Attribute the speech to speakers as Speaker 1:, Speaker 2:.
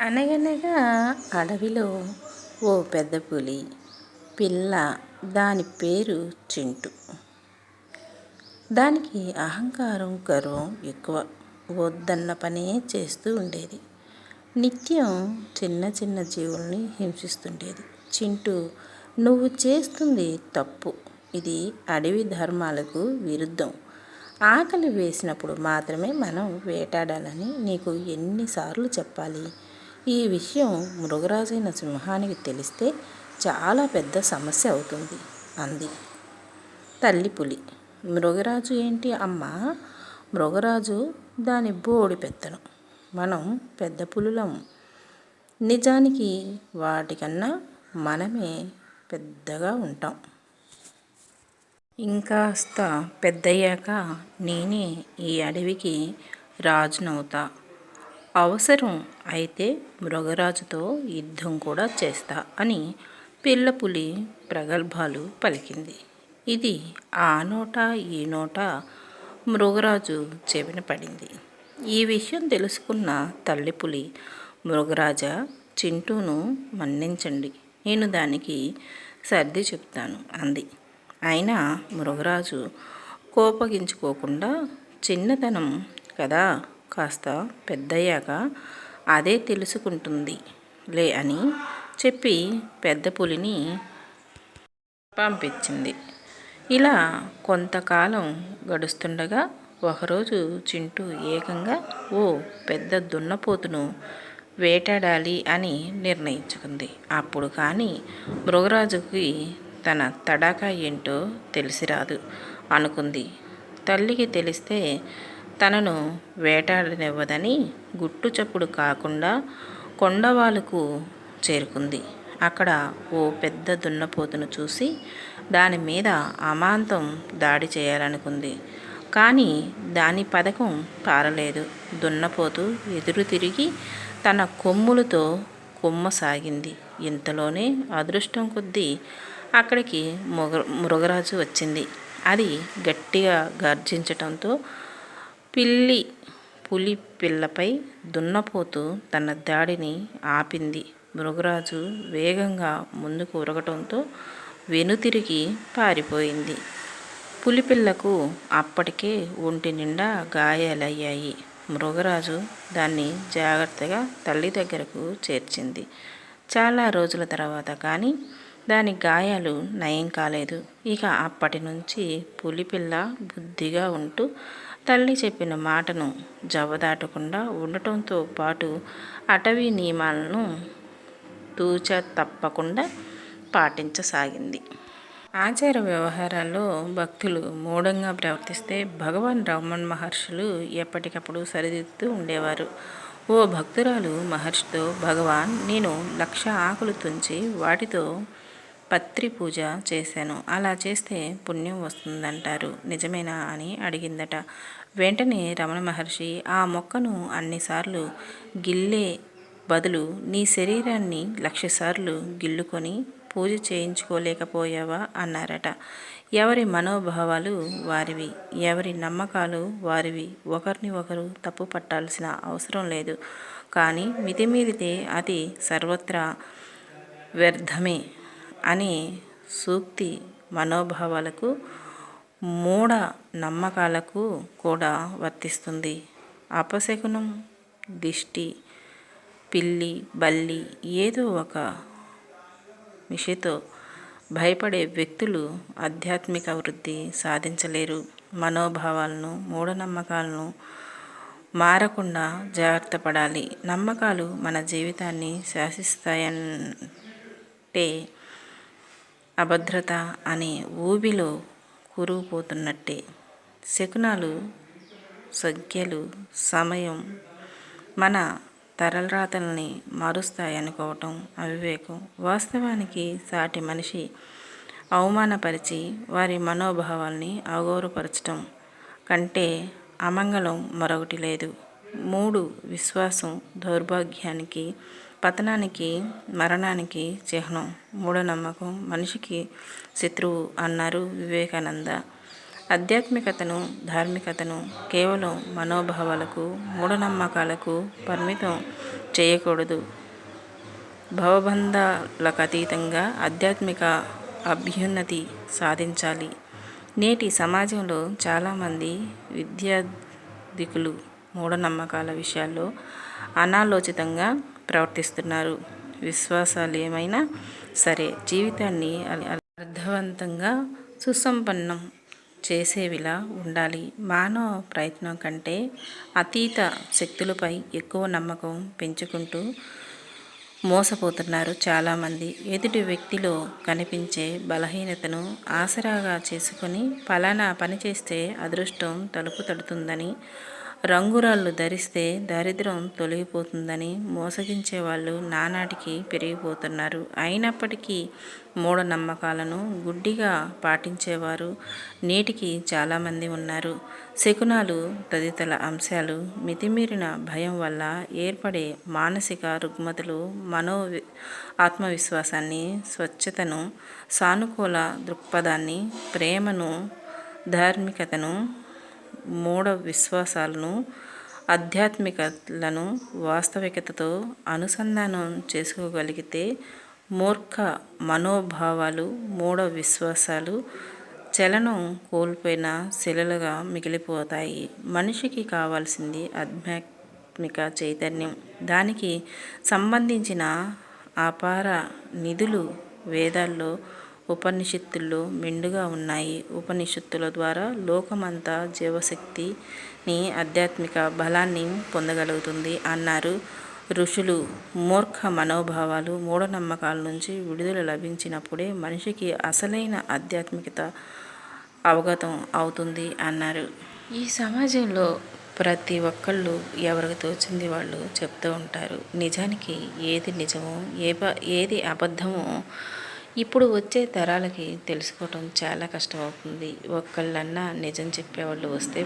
Speaker 1: అనగనగా అడవిలో ఓ పెద్ద పులి పిల్ల దాని పేరు చింటు. దానికి అహంకారం గర్వం ఎక్కువ. వద్దన్న పనే చేస్తూ ఉండేది. నిత్యం చిన్న చిన్న జీవుల్ని హింసిస్తుండేది. చింటూ నువ్వు చేస్తుంది తప్పు. ఇది అడవి ధర్మాలకు విరుద్ధం. ఆకలి వేసినప్పుడు మాత్రమే మనం వేటాడాలని నీకు ఎన్నిసార్లు చెప్పాలి? ఈ విషయం మృగరాజైన సింహానికి తెలిస్తే చాలా పెద్ద సమస్య అవుతుంది అంది. తల్లి పులి మృగరాజు ఏంటి అమ్మా? మృగరాజు దాని బోడి పెత్తను. మనం పెద్ద పులులం. నిజానికి వాటికన్నా మనమే పెద్దగా ఉంటాం. ఇంకాస్త పెద్దయ్యాక నేనే ఈ అడవికి రాజునవుతా. అవసరం అయితే మృగరాజుతో యుద్ధం కూడా చేస్తా అని పిల్లపులి ప్రగల్భాలు పలికింది. ఇది ఆ నోట ఈ నోట మృగరాజు చెవిన పడింది. ఈ విషయం తెలుసుకున్న తల్లిపులి మృగరాజా చింటూను మన్నించండి. నేను దానికి సర్ది చెప్తాను అంది. అయినా మృగరాజు కోపగించుకోకుండా చిన్నతనం కదా కాస్త పెద్దయ్యాక అదే తెలుసుకుంటుంది లే అని చెప్పి పెద్ద పులిని పంపించింది. ఇలా కొంతకాలం గడుస్తుండగా ఒకరోజు చింటూ ఏకంగా ఓ పెద్ద దున్నపోతును వేటాడాలి అని నిర్ణయించుకుంది. అప్పుడు కానీ మృగరాజుకి తన తడాకా ఏంటో తెలిసిరాదు అనుకుంది. తల్లికి తెలిస్తే తనను వేటాడనివ్వదని గుట్టు చప్పుడు కాకుండా కొండవాలుకు చేరుకుంది. అక్కడ ఓ పెద్ద దున్నపోతును చూసి దాని మీద అమాంతం దాడి చేయాలనుకుంది. కానీ దాని పథకం పారలేదు. దున్నపోతు ఎదురు తిరిగి తన కొమ్ములతో కొమ్మసాగింది. ఇంతలోనే అదృష్టం కొద్దీ అక్కడికి మృగ మృగరాజు వచ్చింది. అది గట్టిగా గర్జించటంతో పిల్లి పులి పిల్లపై దున్నపోతూ తన దాడిని ఆపింది. మృగరాజు వేగంగా ముందుకు ఉరగటంతో వెనుతిరిగి పారిపోయింది. పులిపిల్లకు అప్పటికే ఒంటి నిండా గాయాలయ్యాయి. మృగరాజు దాన్ని జాగ్రత్తగా తల్లి దగ్గరకు చేర్చింది. చాలా రోజుల తర్వాత కానీ దాని గాయాలు నయం కాలేదు. ఇక అప్పటి నుంచి పులిపిల్ల బుద్ధిగా ఉంటూ తల్లి చెప్పిన మాటను జవదాటకుండా ఉండటంతో పాటు అటవీ నియమాలను తూచ తప్పకుండా పాటించసాగింది. ఆచార వ్యవహారాల్లో భక్తులు మూఢంగా ప్రవర్తిస్తే భగవాన్ రమణ్ మహర్షులు ఎప్పటికప్పుడు సరిదిద్దుతూ ఉండేవారు. ఓ భక్తురాలు మహర్షితో భగవాన్ నేను లక్ష ఆకులు తుంచి వాటితో పత్రి పూజ చేశాను. అలా చేస్తే పుణ్యం వస్తుందంటారు. నిజమేనా అని అడిగిందట. వెంటనే రమణ మహర్షి ఆ మొక్కను అన్నిసార్లు గిల్లే బదులు నీ శరీరాన్ని లక్షసార్లు గిల్లుకొని పూజ చేయించుకోలేకపోయావా? అన్నారట. ఎవరి మనోభావాలు వారివి ఎవరి నమ్మకాలు వారివి. ఒకరిని ఒకరు తప్పు పట్టాల్సిన అవసరం లేదు. కానీ మితిమీరితే అది సర్వత్రా వ్యర్థమే. అనే సూక్తి మనోభావాలకు మూఢ నమ్మకాలకు కూడా వర్తిస్తుంది. అపశకునం దిష్టి పిల్లి బల్లి ఏదో ఒక విషయతో భయపడే వ్యక్తులు ఆధ్యాత్మిక వృద్ధి సాధించలేరు. మనోభావాలను మూఢనమ్మకాలను మారకుండా జాగ్రత్త పడాలి. నమ్మకాలు మన జీవితాన్ని శాసిస్తాయంటే అభద్రత అనే ఊబిలో కూరుకుపోతున్నట్టే. శకునాలు సంఖ్యలు సమయం మన తరలరాతల్ని మారుస్తాయనుకోవటం అవివేకం. వాస్తవానికి సాటి మనిషి అవమానపరిచి వారి మనోభావాల్ని అగౌరవపరచటం కంటే అమంగళం మరొకటి లేదు. మూడు విశ్వాసం దౌర్భాగ్యానికి పతనానికి మరణానికి చిహ్నం మూఢనమ్మకం మనిషికి శత్రువు అన్నారు వివేకానంద. ఆధ్యాత్మికతను ధార్మికతను కేవలం మనోభావాలకు మూఢనమ్మకాలకు పరిమితం చేయకూడదు. భవబంధాలకు అతీతంగా ఆధ్యాత్మిక అభ్యున్నతి సాధించాలి. నేటి సమాజంలో చాలామంది విద్యాధికులు మూఢనమ్మకాల విషయాల్లో అనాలోచితంగా ప్రవర్తిస్తున్నారు. విశ్వాసాలు ఏమైనా సరే జీవితాన్ని అర్థవంతంగా సుసంపన్నం చేసేవిలా ఉండాలి. మానవ ప్రయత్నం కంటే అతీత శక్తులపై ఎక్కువ నమ్మకం పెంచుకుంటూ మోసపోతున్నారు చాలామంది. ఎదుటి వ్యక్తిలో కనిపించే బలహీనతను ఆసరాగా చేసుకొని ఫలానా పని చేస్తే అదృష్టం తలుపు తడుతుందని రంగురాళ్ళు ధరిస్తే దారిద్ర్యం తొలగిపోతుందని మోసగించే వాళ్ళు నానాటికి పెరిగిపోతున్నారు. అయినప్పటికీ మూఢనమ్మకాలను గుడ్డిగా పాటించేవారు నేటికి చాలామంది ఉన్నారు. శకునాలు తదితర అంశాలు మితిమీరిన భయం వల్ల ఏర్పడే మానసిక రుగ్మతలు మనో ఆత్మవిశ్వాసాన్ని స్వచ్ఛతను సానుకూల దృక్పథాన్ని ప్రేమను ధార్మికతను మూఢ విశ్వాసాలను ఆధ్యాత్మికతలను వాస్తవికతతో అనుసంధానం చేసుకోగలిగితే మూర్ఖ మనోభావాలు మూఢ విశ్వాసాలు చలనం కోల్పోయిన శిలలుగా మిగిలిపోతాయి. మనిషికి కావాల్సింది ఆధ్యాత్మిక చైతన్యం. దానికి సంబంధించిన అపార నిధులు వేదాల్లో ఉపనిషత్తుల్లో మెండుగా ఉన్నాయి. ఉపనిషత్తుల ద్వారా లోకమంతా జీవశక్తిని ఆధ్యాత్మిక బలాన్ని పొందగలుగుతుంది అన్నారు. ఋషులు మూర్ఖ మనోభావాలు మూఢనమ్మకాల నుంచి విడుదల లభించినప్పుడే మనిషికి అసలైన ఆధ్యాత్మికత అవగతం అవుతుంది అన్నారు. ఈ సమాజంలో ప్రతి ఒక్కళ్ళు ఎవరికి తోచింది వాళ్ళు చెప్తూ ఉంటారు. నిజానికి ఏది నిజమో ఏ ఏది అబద్ధమో ఇప్పుడు వచ్చే తరాలకి తెలుసుకోవటం చాలా కష్టమవుతుంది. ఒక్కళ్ళన్నా నిజం చెప్పేవాళ్ళు వస్తే